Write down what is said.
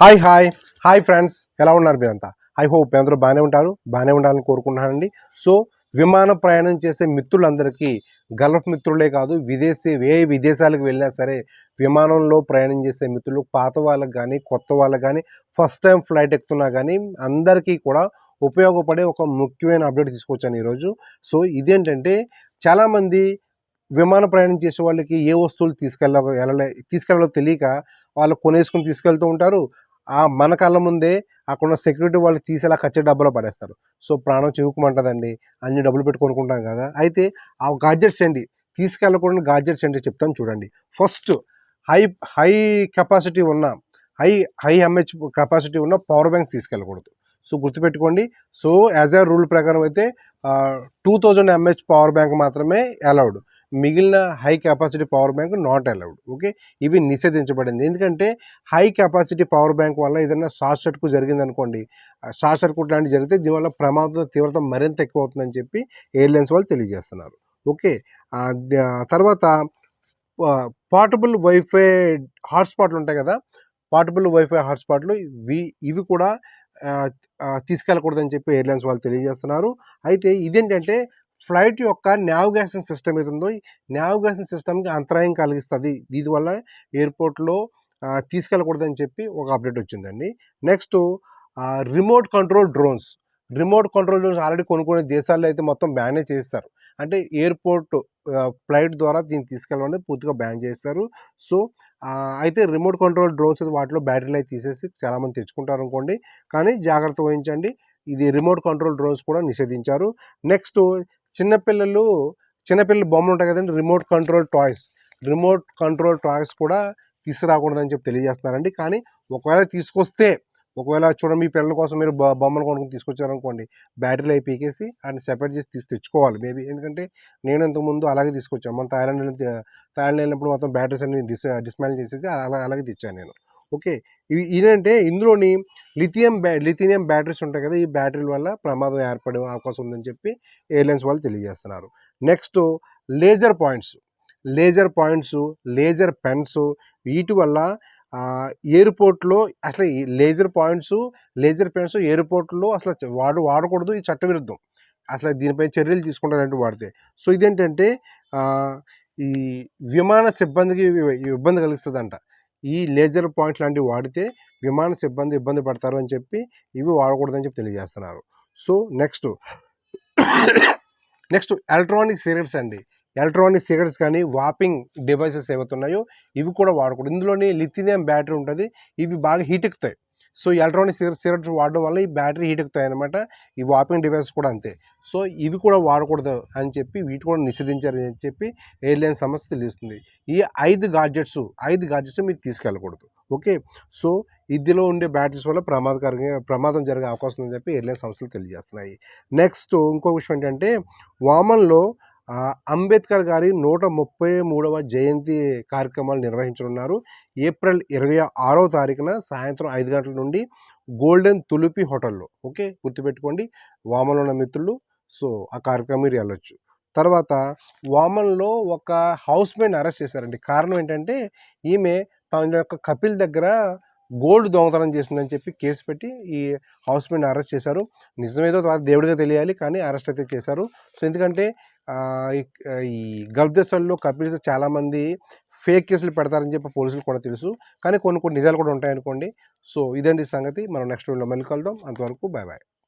Hi hi. Hi friends. ఎలా ఉన్నారు మీరంతా? ఐ హోప్ అందరూ బాగానే ఉంటారు. బాగానే ఉండాలని కోరుకుంటున్నానండి. సో విమాన ప్రయాణం చేసే మిత్రులందరికీ గల్ఫ్ మిత్రులే కాదు విదేశీ ఏ విదేశాలకు వెళ్ళినా సరే విమానంలో ప్రయాణం చేసే మిత్రులు పాత వాళ్ళకి కానీ కొత్త వాళ్ళకి కానీ ఫస్ట్ టైం ఫ్లైట్ ఎక్కుతున్నా కానీ అందరికీ కూడా ఉపయోగపడే ఒక ముఖ్యమైన అప్డేట్ తీసుకొచ్చాను ఈరోజు. సో ఇదేంటంటే చాలామంది విమాన ప్రయాణం చేసే వాళ్ళకి ఏ వస్తువులు తీసుకెళ్ళ వెళ్ళలే తీసుకెళ్ళలో తెలియక వాళ్ళు కొనేసుకుని తీసుకెళ్తూ ఉంటారు. ఆ మన కళ్ళ ముందే అక్కడ సెక్యూరిటీ వాళ్ళు తీసేలా ఖర్చు డబ్బులో పడేస్తారు. సో ప్రాణం చివుకుమంటదండి. అన్ని డబ్బులు పెట్టుకొనుకుంటాం కదా. అయితే ఆ గాడ్జెట్స్ ఏంటి? తీసుకెళ్ళకూడని గాడ్జెట్స్ ఏంటి చెప్తాను చూడండి. ఫస్ట్ హై హై కెపాసిటీ ఉన్న high high M H capacity ఉన్న పవర్ బ్యాంక్ తీసుకెళ్ళకూడదు. సో గుర్తుపెట్టుకోండి. సో యాజ్ ఏ రూల్ ప్రకారం అయితే two thousand M H power bank మాత్రమే అలౌడ్. మిగిలిన high capacity power bank not allowed okay ఇవి నిషేధించబడింది. ఎందుకంటే హై కెపాసిటీ పవర్ బ్యాంక్ వల్ల ఏదైనా షార్ట్ సర్క్యూట్ జరిగింది అనుకోండి షార్ట్ సర్క్యూట్ లాంటివి జరిగితే దీనివల్ల ప్రమాదం తీవ్రత మరింత ఎక్కువ అవుతుందని చెప్పి ఎయిర్లైన్స్ వాళ్ళు తెలియజేస్తున్నారు. ఓకే తర్వాత పోర్టబుల్ వైఫై హాట్స్పాట్లు ఉంటాయి కదా? పోర్టబుల్ వైఫై హాట్స్పాట్లు ఇవి ఇవి కూడా తీసుకెళ్ళకూడదని చెప్పి ఎయిర్లైన్స్ వాళ్ళు తెలియజేస్తున్నారు. అయితే ఇదేంటంటే ఫ్లైట్ యొక్క నావిగేషన్ సిస్టమ్ ఏది ఉందో ఈ నావిగేషన్ సిస్టమ్కి అంతరాయం కలిగిస్తుంది. దీనివల్ల ఎయిర్పోర్ట్లో తీసుకెళ్ళకూడదని చెప్పి ఒక అప్డేట్ వచ్చిందండి. Next remote control drones. Remote control drones already కొనుక్కునే దేశాల్లో అయితే మొత్తం బ్యానే చేస్తారు అంటే ఎయిర్పోర్ట్ ఫ్లైట్ ద్వారా దీన్ని తీసుకెళ్ళడం పూర్తిగా బ్యాన్ చేస్తారు సో అయితే రిమోట్ కంట్రోల్ డ్రోన్స్ వాటిలో బ్యాటరీలు అయితే తీసేసి చాలామంది తెచ్చుకుంటారు అనుకోండి. కానీ జాగ్రత్త వహించండి. ఇది రిమోట్ కంట్రోల్ డ్రోన్స్ కూడా నిషేధించారు. నెక్స్ట్ చిన్నపిల్లలు చిన్నపిల్లల బొమ్మలు ఉంటాయి కదండి remote control toys remote control toys కూడా తీసుకురాకూడదని చెప్పి తెలియజేస్తున్నారండి. కానీ ఒకవేళ తీసుకొస్తే ఒకవేళ చూడండి మీ పిల్లల కోసం మీరు బొమ్మలు కొనుక్కొని తీసుకొచ్చారనుకోండి బ్యాటరీలు అవి పీకేసి వాటిని సెపరేట్ చేసి తీసి తెచ్చుకోవాలి. మేబీ ఎందుకంటే నేను ఇంతకుముందు అలాగే తీసుకొచ్చాను. మన థాయిలాండ్ వెళ్ళి థాయిలాండ్ వెళ్ళినప్పుడు మొత్తం బ్యాటరీస్ అన్ని డిస్ డిస్మాండ్ చేసేసి అలా అలాగే తెచ్చాను నేను. ఓకే. ఇవి ఏంటంటే ఇందులోని లిథియం బ్యా లిథినియం బ్యాటరీస్ ఉంటాయి కదా ఈ బ్యాటరీల వల్ల ప్రమాదం ఏర్పడే అవకాశం ఉందని చెప్పి ఎయిర్లైన్స్ వాళ్ళు తెలియజేస్తున్నారు. Next laser points. Laser points laser pens వీటి వల్ల ఎయిర్పోర్ట్లో అసలు ఈ లేజర్ పాయింట్స్ లేజర్ పెన్స్ ఎయిర్పోర్ట్లో అసలు వాడు వాడకూడదు ఈ చట్టవిరుద్ధం అసలు దీనిపై చర్యలు తీసుకుంటారంటూ వాడితే. సో ఇదేంటంటే ఈ విమాన సిబ్బందికి ఇబ్బంది కలిగిస్తుందంట. ఈ లేజర్ పాయింట్ లాంటివి వాడితే విమాన సిబ్బంది ఇబ్బంది పడతారు అని చెప్పి ఇవి వాడకూడదని చెప్పి తెలియజేస్తున్నారు. So next next electronic cigarettes అండి. ఎలక్ట్రానిక్ సిగరెట్స్ కానీ వాపింగ్ డివైసెస్ ఏవైతున్నాయో ఇవి కూడా వాడకూడదు. ఇందులోని లిథినియం బ్యాటరీ ఉంటుంది. ఇవి బాగా హీట్ ఎక్కుతాయి. సో ఎలక్ట్రానిక్ సిగరెట్స్ వాడడం వల్ల ఈ బ్యాటరీ హీట్ ఎక్కుతాయి అనమాట ఈ వాపింగ్ డివైస్ కూడా అంతే. సో ఇవి కూడా వాడకూడదు అని చెప్పి వీటి కూడా నిషేధించారని చెప్పి ఎయిర్లైన్ సంస్థ తెలుస్తుంది ఈ ఐదు గాడ్జెట్స్ ఐదు గాడ్జెట్స్ మీరు తీసుకెళ్ళకూడదు. ఓకే? సో ఇదిలో ఉండే బ్యాటరీస్ వల్ల ప్రమాదకరంగా ప్రమాదం జరిగే అవకాశం ఉందని చెప్పి ఎయిర్లైన్ సంస్థలు తెలియజేస్తున్నాయి. నెక్స్ట్ ఇంకో విషయం ఏంటంటే వామన్లో అంబేద్కర్ గారి నూట ముప్పై మూడవ జయంతి కార్యక్రమాలు నిర్వహించనున్నారు. ఏప్రిల్ ఇరవై ఆరో తారీఖున సాయంత్రం ఐదు గంటల నుండి గోల్డెన్ తులిపి హోటల్లో. ఓకే? గుర్తుపెట్టుకోండి. వామన్లో ఉన్న మిత్రులు సో ఆ కార్యక్రమం మీరు వెళ్ళొచ్చు. తర్వాత వామన్లో ఒక హౌస్ మేన్ అరెస్ట్ చేశారండి. కారణం ఏంటంటే ఈమె తన యొక్క కపిల్ దగ్గర గోల్డ్ దొంగతనం చేసిందని చెప్పి కేసు పెట్టి ఈ హౌస్ మేడ్ అరెస్ట్ చేశారు. నిజమేదో తర్వాత దేవుడిగా తెలియాలి కానీ అరెస్ట్ అయితే చేశారు. సో ఎందుకంటే ఈ- ఈ గల్ఫ్ దేశాల్లో కపిల్స్ చాలామంది ఫేక్ కేసులు పెడతారని చెప్పి పోలీసులు కూడా తెలుసు. కానీ కొన్ని కొన్ని నిజాలు కూడా ఉంటాయనుకోండి. సో ఇదండి సంగతి. మనం నెక్స్ట్ వీడియోలో మళ్ళీ కలుద్దాం. అంతవరకు బాయ్ బాయ్